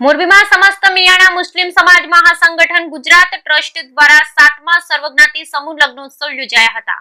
મોરબીમાં સમસ્ત મિયાણા મુસ્લિમ સમાજ મહાસંગઠન ગુજરાત ટ્રસ્ટ દ્વારા સાતમા સર્વજ્ઞાતિ સમૂહ લગ્નોત્સવ યોજાયા હતા.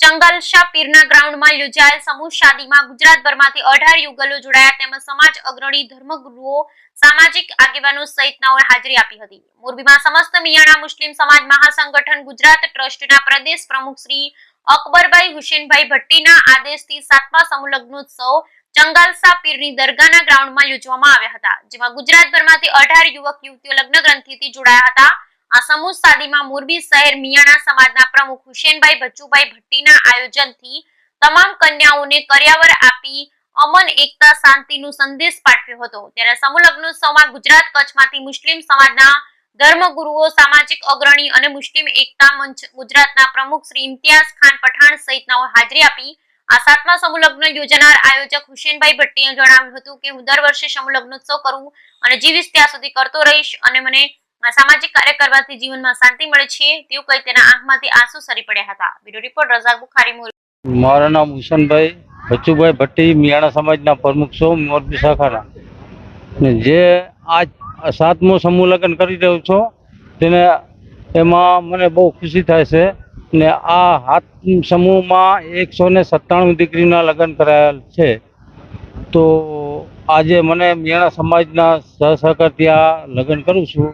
ચંગલશા પીરના ગ્રાઉન્ડમાં યોજાયેલ સમૂહ શાદીમાં ગુજરાતભરમાંથી અઢાર યુગલો જોડાયા તેમજ સમાજ અગ્રણી ધર્મગુરુઓ, સામાજિક આગેવાનો સહિતનાઓએ હાજરી આપી હતી. મોરબીમાં સમસ્ત મિયાણા મુસ્લિમ સમાજ મહાસંગઠન ગુજરાત ટ્રસ્ટના પ્રદેશ પ્રમુખ શ્રી અકબરભાઈ હુસેનભાઈ ભટ્ટીના આદેશથી સાતમા સમૂહ લગ્નોત્સવ ચંગાલસા પીરની દરગાહના ગ્રાઉન્ડમાં યોજવામાં આવ્યા હતા, જેમાં ગુજરાતભરમાંથી અઢાર યુવક યુવતીઓ લગ્ન ગ્રંથિથી જોડાયા હતા. આ સમૂહ સાદીમાં મોરબી શહેર મિયાણા સમાજના પ્રમુખ હુસેનભાઈ ભચ્ચુભાઈ ભટ્ટીના આયોજનથી તમામ કન્યાઓને કર્યાવર આપી અમન, એકતા, શાંતિનું સંદેશ પાઠવ્યો હતો. ત્યારે સમૂહ લગ્નોત્સવમાં ગુજરાત કચ્છમાંથી મુસ્લિમ સમાજના ધર્મગુરુઓ, સામાજિક અગ્રણી અને મુસ્લિમ એકતા મંચ ગુજરાતના પ્રમુખ શ્રી ઇમ્તિયાઝ ખાન પઠાણ સહિતનાઓ હાજરી આપી. આ સાતમા સમૂહ લગ્ન આયોજક હુસેનભાઈ ભટ્ટીએ જણાવ્યું હતું કે હું દર વર્ષે સમૂહ લગ્નોત્સવ કરું અને જીવીશ ત્યાં સુધી કરતો રહીશ અને મને સામાજિક કાર્ય કરવાથી જીવનમાં શાંતિ મળે છે તેવું કહી તેના આંખમાંથી આંસુ સરી પડ્યા હતા. Bureau report, Razak Bukhari, Morbi. મારું નામ હુસેનભાઈ બચ્ચુભાઈ ભટ્ટી, મિયાણા સમાજના પ્રમુખ છો મોરબી શાખાના. જે આજ સાતમો સમૂહ લગ્ન કરી રહ્યો છો, તેને એમાં મને બહુ ખુશી થાય છે. ને આ હાથ સમૂહમાં એકસો ને સત્તાણું દીકરીના લગ્ન કરાયેલ છે. તો આજે મને મિયાણા સમાજના સહસહકારથી ત્યાં લગ્ન કરું છું.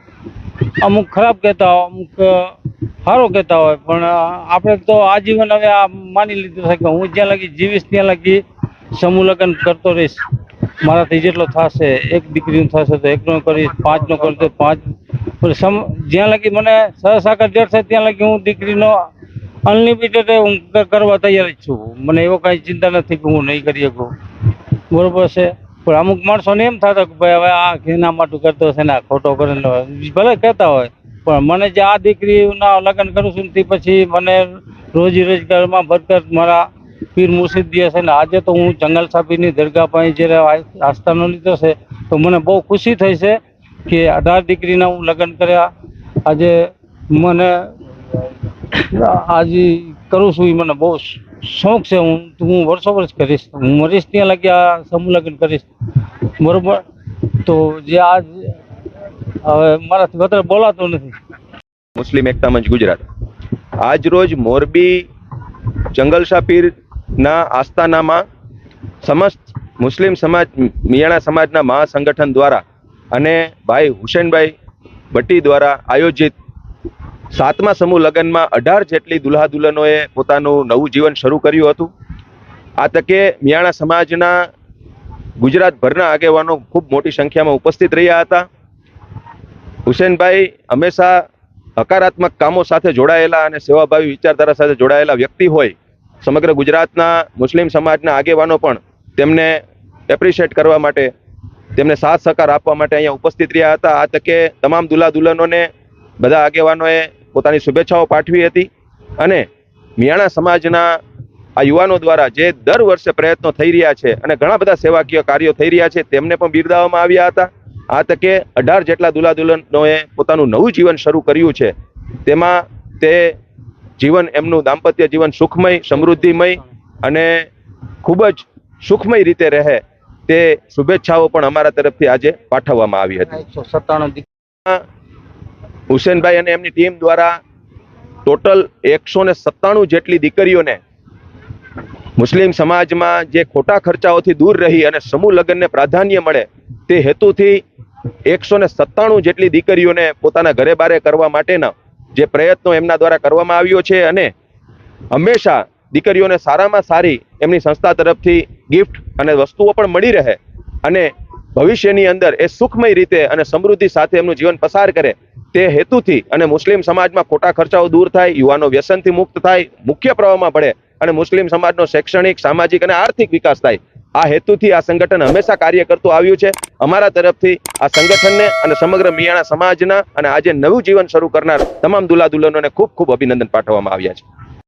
અમુક ખરાબ કહેતા હોય, અમુક સારો કહેતા હોય, પણ આપણે તો આજીવન હવે આ માની લીધું છે કે હું જ્યાં લગી જીવીશ ત્યાં લગી સમૂહ લગ્ન કરતો રહીશ. મારાથી જેટલો થશે, એક દીકરીનું થશે તો એકનો કરીશ, પાંચનો કરીશ તો પાંચ. પણ સમ, જ્યાં લગી મને સહસાકાર જડશે ત્યાં લગી હું દીકરીનો અનલિમિટેડ હું કરવા તૈયાર જ છું. મને એવો કાંઈ ચિંતા નથી કે હું નહીં કરી શકું. બરોબર છે. પણ અમુક માણસોને એમ થતો કે ભાઈ હવે આ ઘેના માટું કરતો છે ને આ ખોટો કરેલો ભલે કહેતા હોય, પણ મને જે આ દીકરીના લગ્ન કરું છું તે પછી મને રોજી રોજગારમાં બરકત મારા પીર મુર્શિદ દે છે ને આજે તો હું જંગલ સાફીની દરગાહ પાસે જ્યારે આસ્થાનો લીધો છે, તો મને બહુ ખુશી થઈ છે કે અઢાર દીકરીના હું લગ્ન કર્યા. આજે મને આજે કરું છું એ મને બહુ શોખ છે. હું હું વર્ષો વર્ષ કરીશ. હું મરીશ ત્યાં લાગી આ સમૂહ કરીશ. બરોબર? તો જે આજ, હવે મારાથી વધારે બોલાતો નથી. મુસ્લિમ એકતા મંચ ગુજરાત. આજ રોજ મોરબી જંગલશા પીરના આસ્થાનામાં સમસ્ત મુસ્લિમ સમાજ, મિયાણા સમાજના મહાસંગઠન દ્વારા અને ભાઈ હુસેનભાઈ ભટ્ટી દ્વારા આયોજિત સાતમા સમૂહ લગ્નમાં અઢાર જેટલી દુલ્હા દુલ્હનોએ પોતાનું નવું જીવન શરૂ કર્યું હતું. આ તકે મિયાણા સમાજના ગુજરાતભરના આગેવાનો ખૂબ મોટી સંખ્યામાં ઉપસ્થિત રહ્યા હતા. હુસેનભાઈ હંમેશા હકારાત્મક કામો સાથે જોડાયેલા અને સેવાભાવી વિચારધારા સાથે જોડાયેલા વ્યક્તિ હોય, સમગ્ર ગુજરાતના મુસ્લિમ સમાજના આગેવાનો પણ તેમને એપ્રિશિએટ કરવા માટે, તેમને સાથ સહકાર આપવા માટે અહીંયા ઉપસ્થિત રહ્યા હતા. આ તકે તમામ દુલ્હા દુલ્હનોને બધા આગેવાનોએ પોતાની શુભેચ્છાઓ પાઠવી હતી અને મિયાણા સમાજના આ યુવાનો દ્વારા જે દર વર્ષે પ્રયત્નો થઈ રહ્યા છે અને ઘણા બધા સેવાકીય કાર્યો થઈ રહ્યા છે, તેમને પણ બિરદાવવામાં આવ્યા હતા. આ તકે અઢાર જેટલા દુલ્હનોએ પોતાનું નવું જીવન શરૂ કર્યું છે. તેમાં તે જીવન, એમનું દાંપત્ય જીવન સુખમય, સમૃદ્ધિમય અને ખૂબ જ સુખમય રીતે રહે તે શુભેચ્છાઓ પણ અમારા તરફથી આજે પાઠવવામાં આવી હતી. હુસેનભાઈ અને એમની ટીમ દ્વારા ટોટલ એકસો ને સત્તાણું જેટલી દીકરીઓને મુસ્લિમ સમાજમાં જે ખોટા ખર્ચાઓથી દૂર રહી અને સમૂહ લગ્નને પ્રાધાન્ય મળે તે હેતુથી એકસો ને સત્તાણું જેટલી દીકરીઓને પોતાના ઘરે બારે કરવા માટેના જે પ્રયત્નો એમના દ્વારા કરવામાં આવ્યો છે અને હંમેશા દીકરીઓને સારામાં સારી એમની સંસ્થા તરફથી ગિફ્ટ અને વસ્તુઓ પણ મળી રહે અને ભવિષ્યની અંદર એ સુખમય રીતે અને સમૃદ્ધિ સાથે એમનું જીવન પસાર કરે તે હેતુથી અને મુસ્લિમ સમાજમાં ખોટા ખર્ચાઓ દૂર થાય, યુવાનો વ્યસનથી મુક્ત થાય, મુખ્ય પ્રવાહમાં પડે અને મુસ્લિમ સમાજનો શૈક્ષણિક, સામાજિક અને આર્થિક વિકાસ થાય. આ હેતુથી આ સંગઠન હંમેશા કાર્ય કરતું આવ્યું છે. અમારા તરફથી આ સંગઠનને અને સમગ્ર મિયાણા સમાજના અને આજે નવું જીવન શરૂ કરનાર તમામ દુલ્હા દુલ્હનોને ખૂબ ખૂબ અભિનંદન પાઠવવામાં આવ્યા છે.